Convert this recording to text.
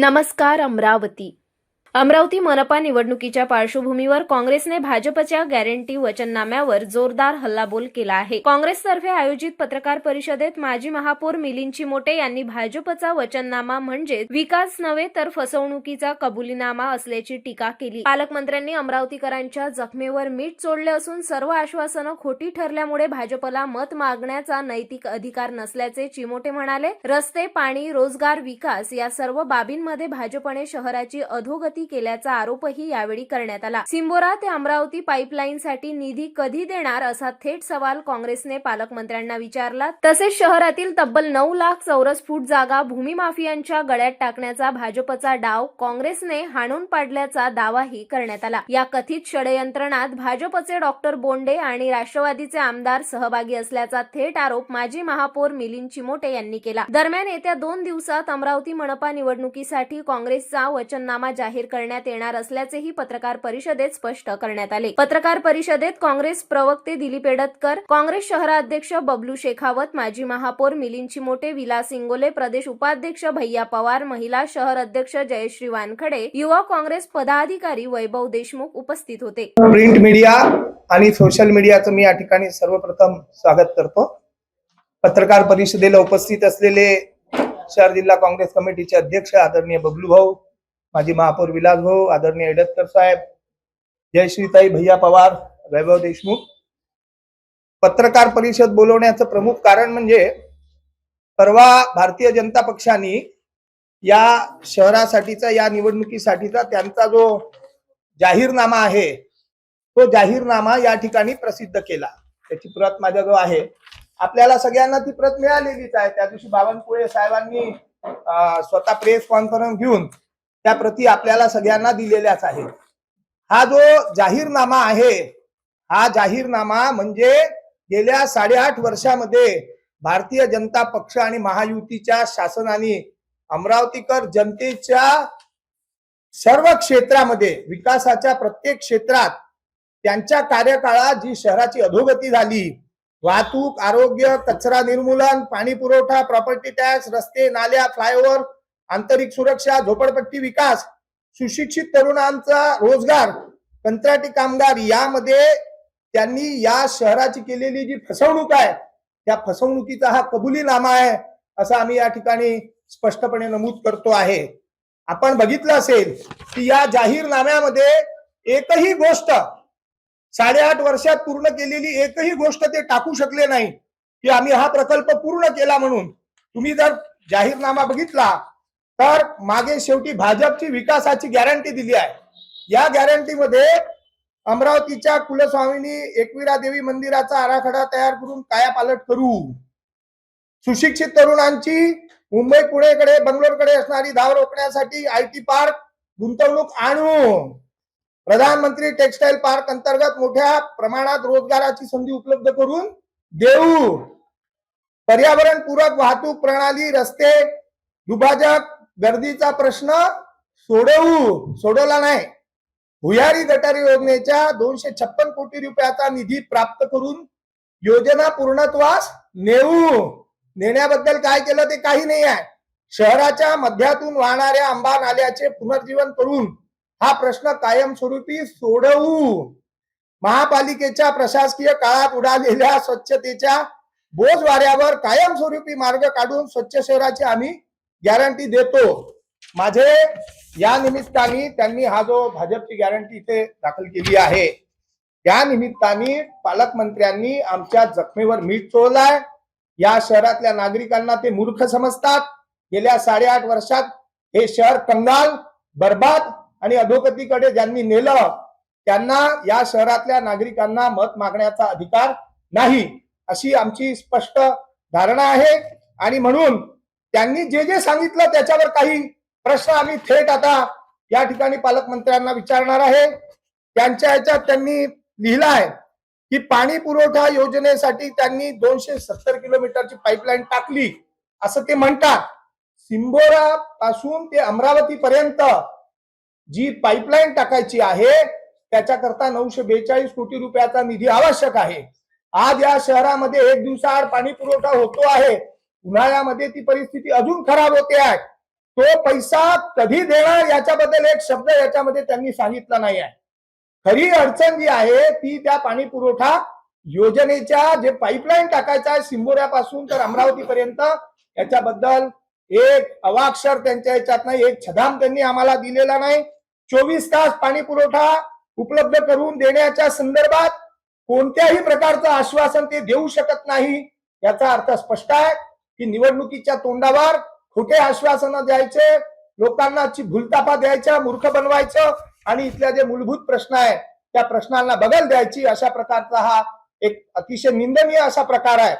नमस्कार अमरावती. अमरावती मनपा निवडणुकीच्या पार्श्वभूमीवर काँग्रेसने भाजपच्या गॅरंटी वचननाम्यावर जोरदार हल्लाबोल केला आहे. काँग्रेसतर्फे आयोजित पत्रकार परिषदेत माजी महापौर मिलिंद चिमोटे यांनी भाजपचा वचननामा म्हणजे विकास नव्हे तर फसवणुकीचा कबुलीनामा असल्याची टीका केली. पालकमंत्र्यांनी अमरावतीकरांच्या जखमेवर मीठ चोडले असून सर्व आश्वासनं खोटी ठरल्यामुळे भाजपला मत मागण्याचा नैतिक अधिकार नसल्याचे चिमोटे म्हणाले. रस्ते पाणी रोजगार विकास या सर्व बाबींमध्ये भाजपने शहराची अधोगती केल्याचा आरोपही यावेळी करण्यात आला. सिंबोरा ते अमरावती पाईपलाईनसाठी निधी कधी देणार असा थेट सवाल काँग्रेसने पालकमंत्र्यांना विचारला. तसेच शहरातील तब्बल नऊ लाख चौरस फूट जागा भूमी माफियांच्या गळ्यात टाकण्याचा भाजपचा डाव काँग्रेसने हाणून पाडल्याचा दावाही करण्यात आला. या कथित षडयंत्रणात भाजपचे डॉक्टर बोंडे आणि राष्ट्रवादीचे आमदार सहभागी असल्याचा थेट आरोप माजी महापौर मिलिंद चिमोटे यांनी केला. दरम्यान येत्या दोन दिवसात अमरावती मनपा निवडणुकीसाठी काँग्रेसचा वचननामा जाहीर करण्यात येणार असल्याचेही पत्रकार परिषदेत स्पष्ट करण्यात आले. पत्रकार परिषदेत काँग्रेस प्रवक्ते दिलीप एडतकर काँग्रेस शहराध्यक्ष बबलू शेखावत माजी महापौर मिलिंद चिमोटे विलास इंगोले प्रदेश उपाध्यक्ष भैया पवार महिला शहर अध्यक्ष जयश्री वानखडे युवा काँग्रेस पदाधिकारी वैभव देशमुख उपस्थित होते. प्रिंट मीडिया आणि सोशल मीडियाचं मी या ठिकाणी सर्वप्रथम स्वागत करतो. पत्रकार परिषदेला उपस्थित असलेले शहर जिल्हा काँग्रेस कमिटीचे अध्यक्ष आदरणीय बबलू भाऊ माजी महापौर विलास भाऊ आदरणीय एडतकर साहेब जयश्रीताई भैया पवार वैभव देशमुख. पत्रकार परिषद बोलवण्याचं प्रमुख कारण म्हणजे परवा भारतीय जनता पक्षाने या शहरासाठीचा या निवडणुकीसाठीचा त्यांचा जो जाहीरनामा आहे तो जाहीरनामा या ठिकाणी प्रसिद्ध केला. त्याची प्रत माझ्याजवळ आहे. आपल्याला सगळ्यांना ती प्रत मिळालेलीच आहे. त्या दिवशी बावनकुळे साहेबांनी स्वतः प्रेस कॉन्फरन्स घेऊन त्या प्रती आपल्याला सगळ्यांना दिलेल्याच आहेत. हा जो जाहीरनामा आहे हा जाहीरनामा म्हणजे गेल्या साडेआठ वर्षामध्ये भारतीय जनता पक्ष आणि महायुतीच्या शासनाने अमरावतीकर जनतेच्या सर्व क्षेत्रामध्ये विकासाच्या प्रत्येक क्षेत्रात त्यांच्या कार्यकाळात जी शहराची अधोगती झाली वाहतूक आरोग्य कचरा निर्मूलन पाणी पुरवठा प्रॉपर्टी टॅक्स रस्ते नाल्या फ्लायओव्हर आंतरिक सुरक्षा झोपडपट्टी विकास सुशिक्षित तरुणांचा रोजगार कंत्राटी कामगार यामध्ये त्यांनी या शहराची केलेली जी फसवणूक आहे त्या फसवणुकीचा हा कबुलीनामा आहे असं आम्ही या ठिकाणी स्पष्टपणे नमूद करतो आहे. आपण बघितलं असेल की या जाहीरनाम्यामध्ये एकही गोष्ट साडेआठ वर्षात पूर्ण केलेली एकही गोष्ट ते टाकू शकले नाही की आम्ही हा प्रकल्प पूर्ण केला म्हणून. तुम्ही जर जाहीरनामा बघितला तर मागे शेवटी भाजपची विकासाची गॅरंटी दिली आहे. या गॅरंटीमध्ये अमरावतीच्या कुलस्वामिनी एकविरा देवी मंदिराचा आराखडा तयार करून कायापालट करू. सुशिक्षित तरुणांची मुंबई पुणेकडे बंगलोरकडे असणारी धाव रोखण्यासाठी आय टी पार्क गुंतवणूक आणू. प्रधानमंत्री टेक्सटाईल पार्क अंतर्गत मोठ्या प्रमाणात रोजगाराची संधी उपलब्ध करून देऊ. पर्यावरण पूरक वाहतूक प्रणाली रस्ते दुभाजक गर्दीचा प्रश्न सोडवू सोडवला नाही. भुयारी गटारी योजनेच्या दोनशे छप्पन कोटी रुपयाचा निधी प्राप्त करून योजना पूर्णत्वास नेऊ. नेण्याबद्दल काय केलं ते काही नाही आहे. शहराच्या मध्यातून वाहणाऱ्या आंबा नाल्याचे पुनर्जीवन करून हा प्रश्न कायमस्वरूपी सोडवू. महापालिकेच्या प्रशासकीय काळात उडालेल्या स्वच्छतेच्या बोज वाऱ्यावर कायमस्वरूपी मार्ग काढून स्वच्छ शहराची आम्ही गॅरंटी देतो. माझे या निमित्ताने त्यांनी हा जो भाजपची गॅरंटी इथे दाखल केली आहे त्या निमित्ताने पालकमंत्र्यांनी आमच्या जखमेवर मीठ चोळलाय. या शहरातल्या नागरिकांना ते मूर्ख समजतात. गेल्या साडेआठ वर्षात हे शहर कंगाल बर्बाद आणि अधोगतीकडे ज्यांनी नेलं त्यांना या शहरातल्या नागरिकांना मत मागण्याचा अधिकार नाही अशी आमची स्पष्ट धारणा आहे. आणि म्हणून त्यांनी जे जे सांगितलं त्याच्यावर काही प्रश्न आम्ही थेट आता या ठिकाणी पालकमंत्र्यांना विचारणार आहे. त्यांच्या ह्याच्यात त्यांनी लिहिलं आहे की पाणी पुरवठा योजनेसाठी त्यांनी दोनशे सत्तर किलोमीटरची पाईपलाईन टाकली. असं ते म्हणतात. सिंबोरा पासून ते अमरावती पर्यंत जी पाईपलाईन टाकायची आहे त्याच्याकरता नऊशे बेचाळीस कोटी रुपयाचा निधी आवश्यक आहे. आज या शहरामध्ये एक दिवसाआड पाणी पुरवठा होतो आहे. उन्हाळ्यामध्ये ती परिस्थिती अजून खराब होते आहे. तो पैसा कधी देणार याच्याबद्दल एक शब्द याच्यामध्ये त्यांनी सांगितला नाही आहे. खरी अडचण जी आहे ती त्या पाणी पुरवठा योजनेच्या जे पाईपलाईन टाकायचा आहे सिंबोऱ्यापासून तर अमरावती पर्यंत याच्याबद्दल एक अवाक्षर त्यांच्या याच्यात नाही एक छदाम त्यांनी आम्हाला दिलेला नाही. चोवीस तास पाणी पुरवठा उपलब्ध करून देण्याच्या संदर्भात कोणत्याही प्रकारचं आश्वासन ते देऊ शकत नाही याचा अर्थ स्पष्ट आहे. की निवडणुकीच्या तोंडावर खोटे आश्वासनं द्यायचे लोकांना भूलतापा द्यायच्या मूर्ख बनवायचं आणि इथल्या जे मूलभूत प्रश्न आहे त्या प्रश्नांना बगल द्यायची अशा प्रकारचा हा एक अतिशय निंदनीय असा प्रकार आहे.